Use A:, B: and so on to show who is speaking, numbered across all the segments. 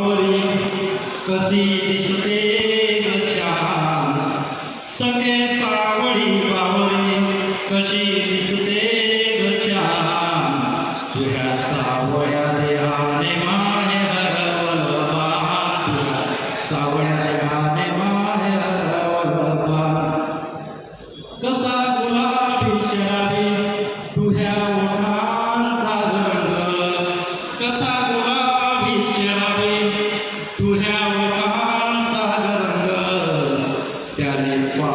A: করে કસી દિશતે ગચ્યા સકે સાવળી બાવરે કશી દિશ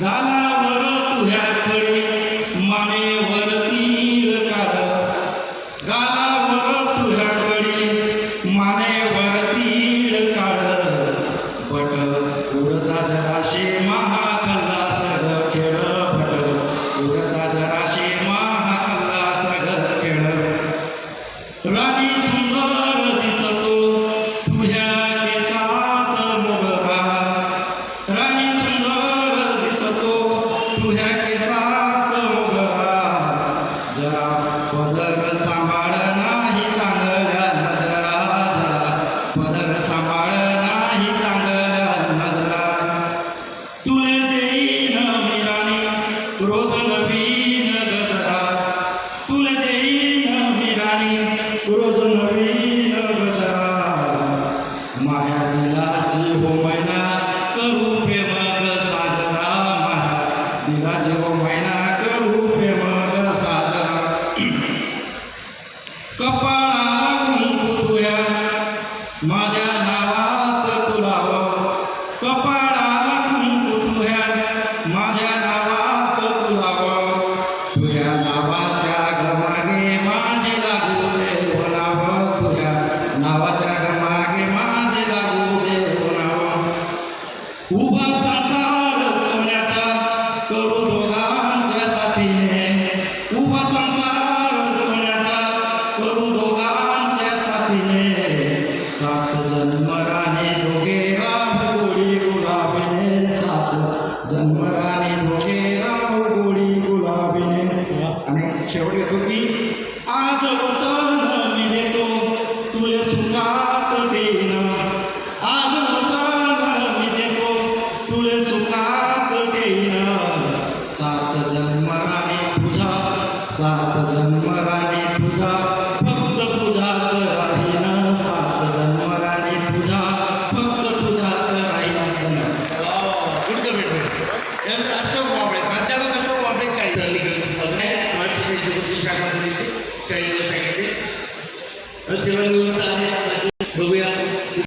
A: গান তুলে দেই না মেরানি রোজ ঢেউয়ে দুঃখী, আজ বচন মেরে তো তুলে সুকাত দে না আজ বচন মেরে তো তুলে সুকাত দে না সাত জন্মরা
B: যুবশ্রী শাখা রয়েছে চারিদিকে সাইডে সেবাগুলো